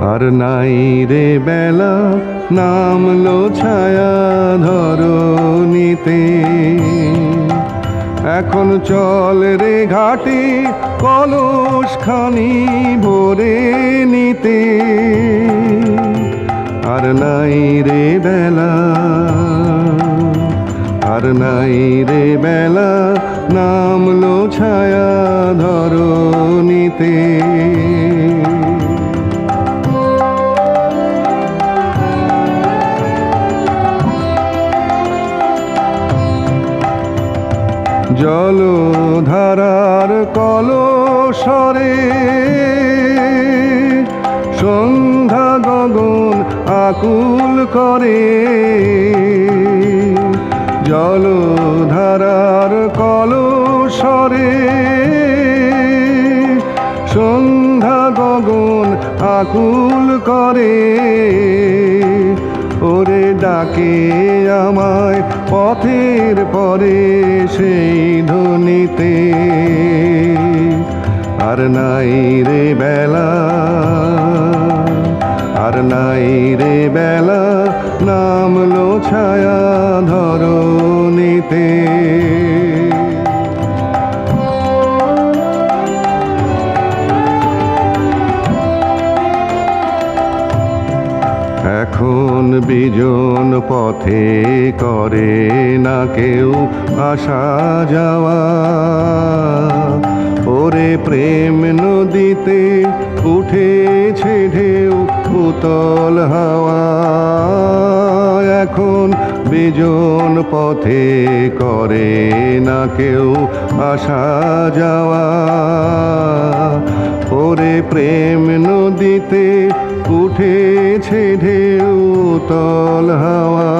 আর নাই রে বেলা, নামলো ছায়া ধরণীতে এখন চল রে ঘাটে কলস খানি ভরে নিতে। আর নাই রে বেলা, আর নাই রে বেলা, নামলো ছায়া ধরণীতে জলধারার কলসরে। সন্ধ্যা গগন আকুল করে। জলধারার কলসরে। সন্ধ্যা গগন আকুল করে। ওরে ডাকে আমায় পথের পরে সেই ধ্বনিতে আর নাই রে বেলা আর নাই রে বেলা নামলো ছায়া ধরণীতে। এখন বিজন পথে করে না কেউ আসা যাওয়া। ওরে প্রেম নদীতে উঠেছে ঢেউ, উতল হাওয়া। এখন বিজন পথে করে না কেউ আসা যাওয়া। ওরে প্রেম নদীতে উঠেছে ঢেউ তল হাওয়া।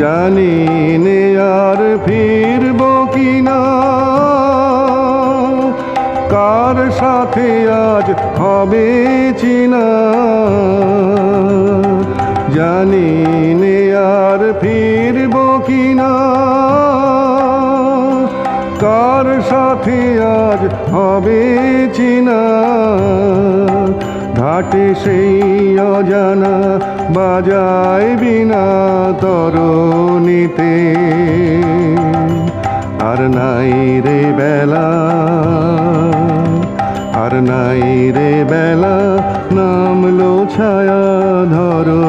জানি নে আর ফিরব কিনা। কার সাথে আজ হবে চিনা? জানি নে আর ফিরব কিনা। কার সাথে আজ হবে চিনা? ঘাটে সেই অজানা বাজায় বিনা তরণীতে। আর নাই রে বেলা, আর নাই রে বেলা, নামলো ছায়া ধরো